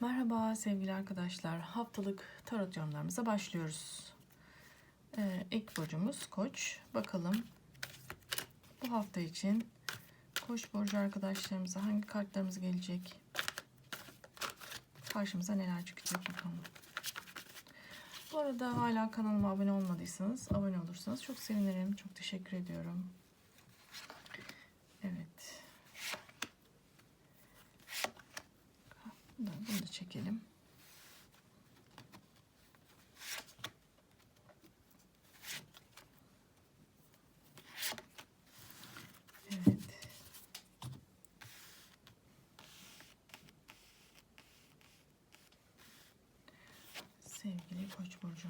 Merhaba sevgili arkadaşlar. Haftalık tarot yorumlarımıza başlıyoruz. Ee, ilk burcumuz Koç. Bakalım bu hafta için Koç burcu arkadaşlarımıza hangi kartlarımız gelecek? Karşımıza neler çıkacak bakalım. Bu arada hala kanalıma abone olmadıysanız abone olursanız çok sevinirim. Çok teşekkür ediyorum. Evet. Bunu da, bunu da çekelim. Sevgili Koç burcu.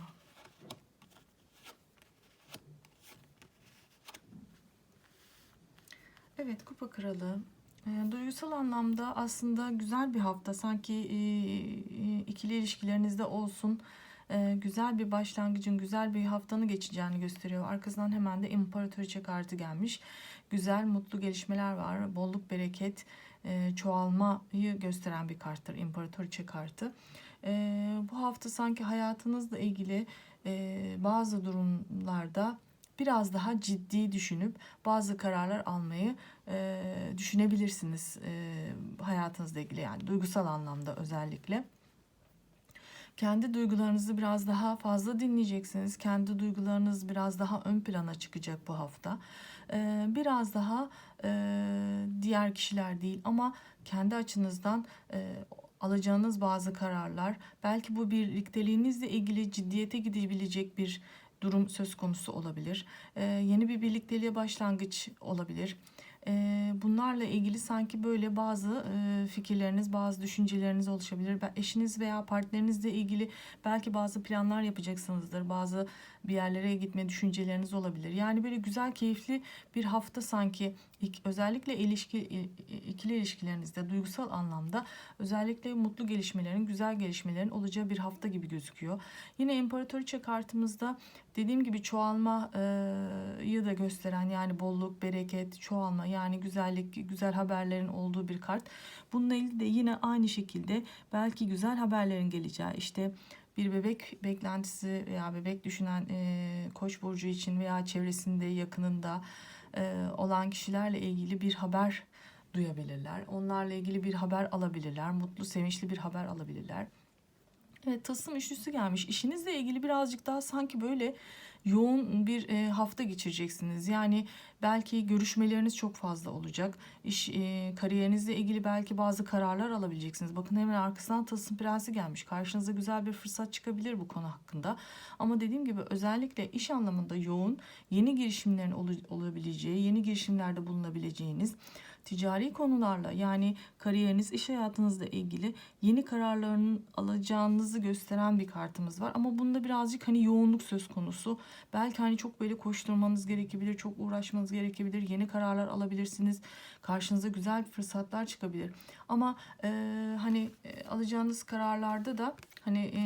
Evet, Kupa Kralı. E, duygusal anlamda aslında güzel bir hafta. Sanki e, e, ikili ilişkilerinizde olsun e, güzel bir başlangıcın, güzel bir haftanı geçeceğini gösteriyor. Arkasından hemen de İmparatoriçe kartı gelmiş. Güzel, mutlu gelişmeler var. Bolluk, bereket, çoğalmayı gösteren bir karttır İmparatoriçe kartı. Bu hafta sanki hayatınızla ilgili bazı durumlarda biraz daha ciddi düşünüp bazı kararlar almayı e, düşünebilirsiniz e, hayatınızla ilgili yani duygusal anlamda özellikle. Kendi duygularınızı biraz daha fazla dinleyeceksiniz. Kendi duygularınız biraz daha ön plana çıkacak bu hafta. E, biraz daha e, diğer kişiler değil ama kendi açınızdan e, alacağınız bazı kararlar belki bu birlikteliğinizle ilgili ciddiyete gidebilecek bir durum söz konusu olabilir. Ee, yeni bir birlikteliğe başlangıç olabilir. Ee, bunlarla ilgili sanki böyle bazı e, fikirleriniz, bazı düşünceleriniz oluşabilir. Eşiniz veya partnerinizle ilgili belki bazı planlar yapacaksınızdır. Bazı bir yerlere gitme düşünceleriniz olabilir. Yani böyle güzel, keyifli bir hafta sanki özellikle ilişki ikili ilişkilerinizde duygusal anlamda özellikle mutlu gelişmelerin, güzel gelişmelerin olacağı bir hafta gibi gözüküyor. Yine İmparatoriçe kartımızda dediğim gibi çoğalmayı da gösteren yani bolluk, bereket, çoğalma yani güzellik, güzel haberlerin olduğu bir kart. Bununla ilgili de yine aynı şekilde belki güzel haberlerin geleceği işte bir bebek beklentisi veya bebek düşünen e, Koç burcu için veya çevresinde yakınında e, olan kişilerle ilgili bir haber duyabilirler. Onlarla ilgili bir haber alabilirler. Mutlu, sevinçli bir haber alabilirler. Evet, tasım üçlüsü gelmiş. İşinizle ilgili birazcık daha sanki böyle yoğun bir e, hafta geçireceksiniz. Yani belki görüşmeleriniz çok fazla olacak. İş e, kariyerinizle ilgili belki bazı kararlar alabileceksiniz. Bakın hemen arkasından Tasım Prensi gelmiş. Karşınıza güzel bir fırsat çıkabilir bu konu hakkında. Ama dediğim gibi özellikle iş anlamında yoğun, yeni girişimlerin ol, olabileceği, yeni girişimlerde bulunabileceğiniz ticari konularla yani kariyeriniz, iş hayatınızla ilgili yeni kararlarını alacağınızı gösteren bir kartımız var. Ama bunda birazcık hani yoğunluk söz konusu. Belki hani çok böyle koşturmanız gerekebilir, çok uğraşmanız gerekebilir, yeni kararlar alabilirsiniz. Karşınıza güzel fırsatlar çıkabilir. Ama e, hani e, alacağınız kararlarda da hani e,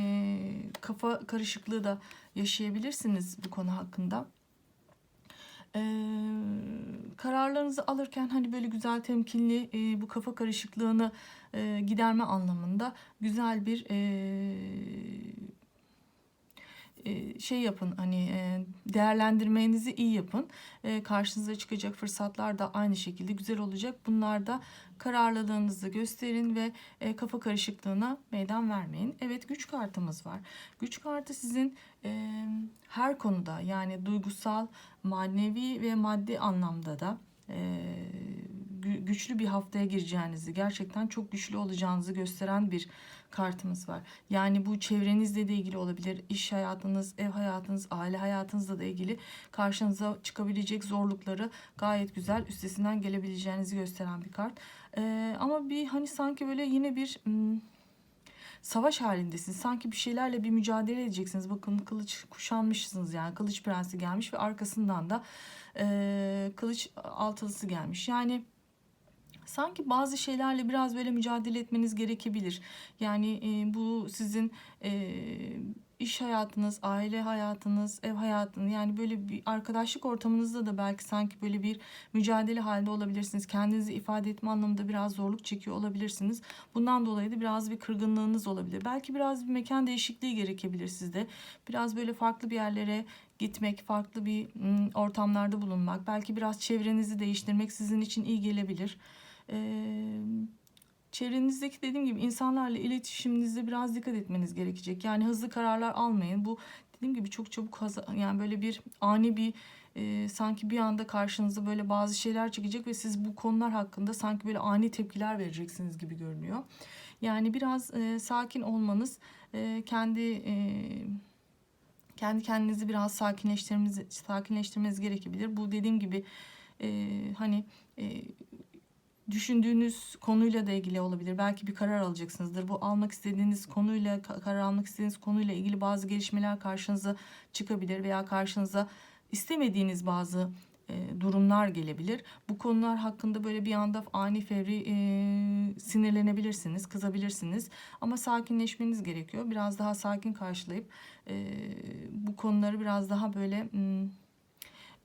kafa karışıklığı da yaşayabilirsiniz bu konu hakkında e, kararlarınızı alırken hani böyle güzel temkinli e, bu kafa karışıklığını e, giderme anlamında güzel bir e, şey yapın hani değerlendirmenizi iyi yapın. Karşınıza çıkacak fırsatlar da aynı şekilde güzel olacak. Bunlar da kararlılığınızı gösterin ve kafa karışıklığına meydan vermeyin. Evet güç kartımız var. Güç kartı sizin her konuda yani duygusal, manevi ve maddi anlamda da güçlü bir haftaya gireceğinizi, gerçekten çok güçlü olacağınızı gösteren bir kartımız var. Yani bu çevrenizle de ilgili olabilir. İş hayatınız, ev hayatınız, aile hayatınızla da ilgili karşınıza çıkabilecek zorlukları gayet güzel üstesinden gelebileceğinizi gösteren bir kart. Ee, ama bir hani sanki böyle yine bir hmm, savaş halindesiniz. Sanki bir şeylerle bir mücadele edeceksiniz. Bakın kılıç kuşanmışsınız yani. Kılıç prensi gelmiş ve arkasından da e, kılıç altılısı gelmiş. Yani sanki bazı şeylerle biraz böyle mücadele etmeniz gerekebilir. Yani e, bu sizin e, iş hayatınız, aile hayatınız, ev hayatınız yani böyle bir arkadaşlık ortamınızda da belki sanki böyle bir mücadele halinde olabilirsiniz. Kendinizi ifade etme anlamında biraz zorluk çekiyor olabilirsiniz. Bundan dolayı da biraz bir kırgınlığınız olabilir. Belki biraz bir mekan değişikliği gerekebilir sizde. Biraz böyle farklı bir yerlere gitmek, farklı bir ortamlarda bulunmak, belki biraz çevrenizi değiştirmek sizin için iyi gelebilir. Ee, çevrenizdeki dediğim gibi insanlarla iletişiminizde biraz dikkat etmeniz gerekecek. Yani hızlı kararlar almayın. Bu dediğim gibi çok çabuk yani böyle bir ani bir e, sanki bir anda karşınıza böyle bazı şeyler çıkacak ve siz bu konular hakkında sanki böyle ani tepkiler vereceksiniz gibi görünüyor. Yani biraz e, sakin olmanız, e, kendi e, kendi kendinizi biraz sakinleştirmeniz sakinleştirmeniz gerekebilir. Bu dediğim gibi e, hani e, düşündüğünüz konuyla da ilgili olabilir. Belki bir karar alacaksınızdır. Bu almak istediğiniz konuyla ka- karar almak istediğiniz konuyla ilgili bazı gelişmeler karşınıza çıkabilir veya karşınıza istemediğiniz bazı e, durumlar gelebilir. Bu konular hakkında böyle bir anda ani fevri e, sinirlenebilirsiniz, kızabilirsiniz. Ama sakinleşmeniz gerekiyor. Biraz daha sakin karşılayıp e, bu konuları biraz daha böyle m,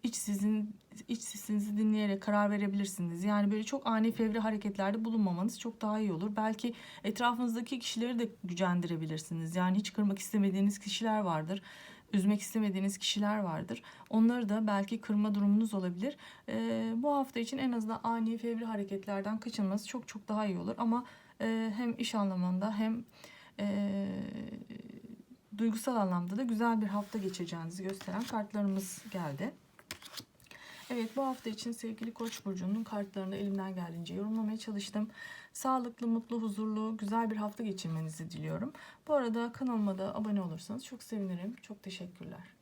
iç sizin iç sesinizi dinleyerek karar verebilirsiniz. Yani böyle çok ani fevri hareketlerde bulunmamanız çok daha iyi olur. Belki etrafınızdaki kişileri de gücendirebilirsiniz. Yani hiç kırmak istemediğiniz kişiler vardır. Üzmek istemediğiniz kişiler vardır. Onları da belki kırma durumunuz olabilir. Ee, bu hafta için en azından ani fevri hareketlerden kaçınması çok çok daha iyi olur. Ama e, hem iş anlamında hem e, duygusal anlamda da güzel bir hafta geçeceğinizi gösteren kartlarımız geldi. Evet bu hafta için sevgili Koç burcunun kartlarını elimden geldiğince yorumlamaya çalıştım. Sağlıklı, mutlu, huzurlu, güzel bir hafta geçirmenizi diliyorum. Bu arada kanalıma da abone olursanız çok sevinirim. Çok teşekkürler.